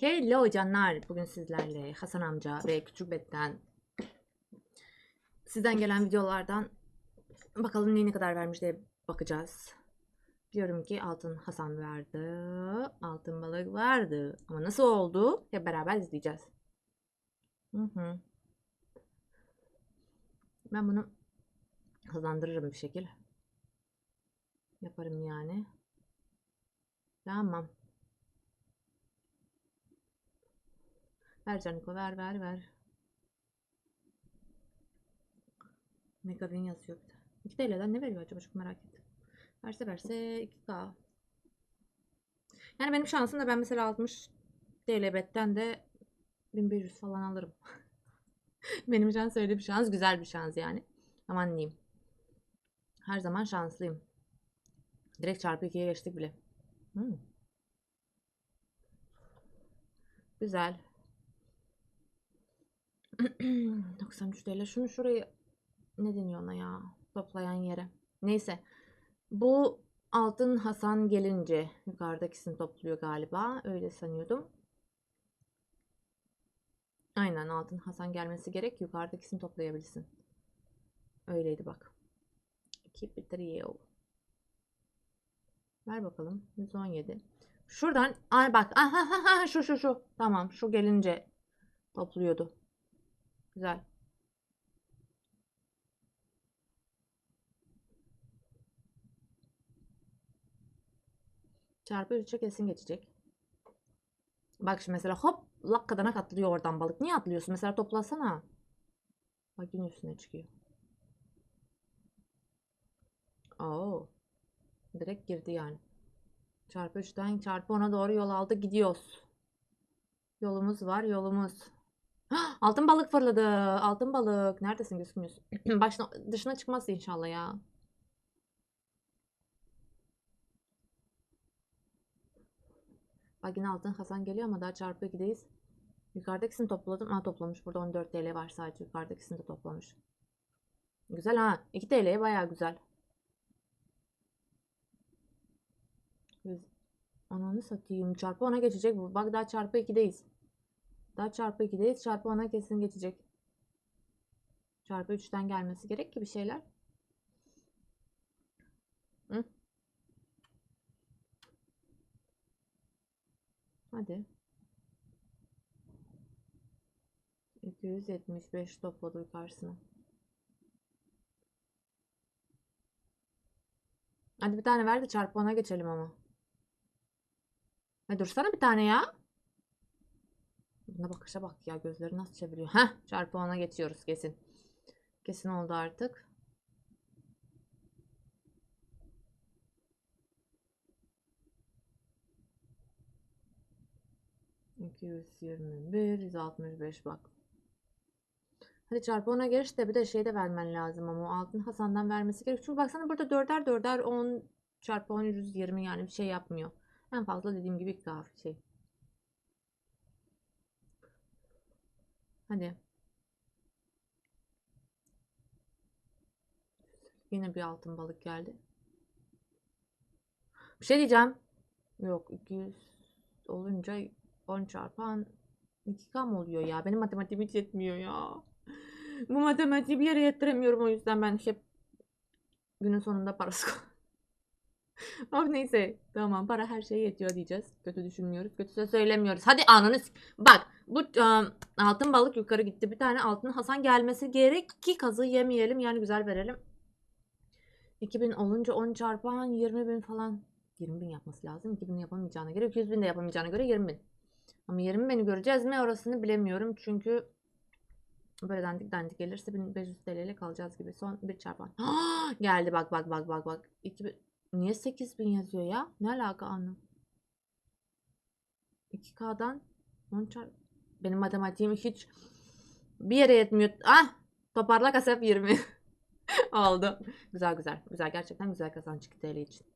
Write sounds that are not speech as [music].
Hello canlar. Bugün sizlerle Hasan amca ve Küçük Bet'ten sizden gelen videolardan bakalım ne ne kadar vermiş diye bakacağız. Diyorum ki altın Hasan verdi. Altın balık vardı. Ama nasıl oldu? Hep beraber izleyeceğiz. Hı hı. Ben bunu hızlandırırım bir şekil. Yaparım yani. Tamam. Ver Caniko ver ver ver. Megawin yazıyor bir de. 2 TL'den ne veriyor acaba çok merak ettim. Verse verse 2K. Yani benim şansım da ben mesela 60 TL betten de 1500 falan alırım. [laughs] benim şans öyle bir şans. Güzel bir şans yani. Aman diyeyim. Her zaman şanslıyım. Direkt çarpı 2'ye geçtik bile. Hmm. Güzel. [clears throat] 93 TL. Şunu şurayı ne deniyor ona ya? Toplayan yere. Neyse. Bu altın Hasan gelince yukarıdakisini topluyor galiba. Öyle sanıyordum. Aynen altın Hasan gelmesi gerek. Yukarıdakisini toplayabilsin. Öyleydi bak. Keep it real. Ver bakalım. 117. Şuradan ay bak. [laughs] Aha, şu şu şu. Tamam şu gelince topluyordu. Güzel. Çarpı 3'e kesin geçecek. Bak şimdi mesela hop lakkadana atlıyor oradan balık. Niye atlıyorsun? Mesela toplasana. Bak yine üstüne çıkıyor. Oo. Direkt girdi yani. Çarpı 3'ten çarpı 10'a doğru yol aldı. Gidiyoruz. Yolumuz var yolumuz. [gasps] Altın balık fırladı. Altın balık. Neredesin gözükmüyorsun? [clears throat] Başına, dışına çıkmaz inşallah ya. Bak yine altın Hasan geliyor ama daha çarpı 2'deyiz. Yukarıdakisini topladım. Ha toplamış. Burada 14 TL var sadece. Yukarıdakisini de toplamış. Güzel ha. 2 TL'ye baya güzel. Ananı satayım. Çarpı 10'a geçecek bu. Bak daha çarpı 2'deyiz. Daha çarpı 2'deyiz. Çarpı 10'a kesin geçecek. Çarpı 3'ten gelmesi gerek ki bir şeyler. Hı? Hadi. 275 topladı yukarısına. Hadi bir tane ver de çarpı 10'a geçelim ama. Hadi dursana bir tane ya. Buna bakışa bak ya gözleri nasıl çeviriyor. Heh çarpı 10'a geçiyoruz kesin. Kesin oldu artık. Bir, yüz altmış beş bak. Hadi çarpı 10'a geç de bir de şey de vermen lazım ama o altın Hasan'dan vermesi gerek. Çünkü baksana burada dörder dörder 10 çarpı 10 120 yani bir şey yapmıyor. En fazla dediğim gibi kahve şey. Hadi. Yine bir altın balık geldi. Bir şey diyeceğim. Yok 200 olunca 10 çarpan 2K mı oluyor ya? Benim matematiğim hiç yetmiyor ya. Bu matematiği bir yere yettiremiyorum o yüzden ben hep günün sonunda parası [laughs] Abi neyse tamam para her şeye yetiyor diyeceğiz. Kötü düşünmüyoruz. Kötü söz söylemiyoruz. Hadi ananız. Bak bu ıı, altın balık yukarı gitti. Bir tane altın Hasan gelmesi gerek ki kazı yemeyelim. Yani güzel verelim. 2000 olunca 10 çarpan 20 bin falan. 20 bin yapması lazım. 2000 yapamayacağına göre 200 bin de yapamayacağına göre 20 bin. Ama 20 bini göreceğiz mi orasını bilemiyorum. Çünkü böyle dandik dandik gelirse 1500 TL ile kalacağız gibi. Son bir çarpan. [gasps] Geldi bak bak bak bak bak. 2000 Niye 8000 yazıyor ya? Ne alaka anlam? 2K'dan 10 çarp. Benim matematiğim hiç bir yere yetmiyor. Ah! Toparla kasap 20. [laughs] Oldu. Güzel güzel. Güzel gerçekten güzel kazanç 2 TL için.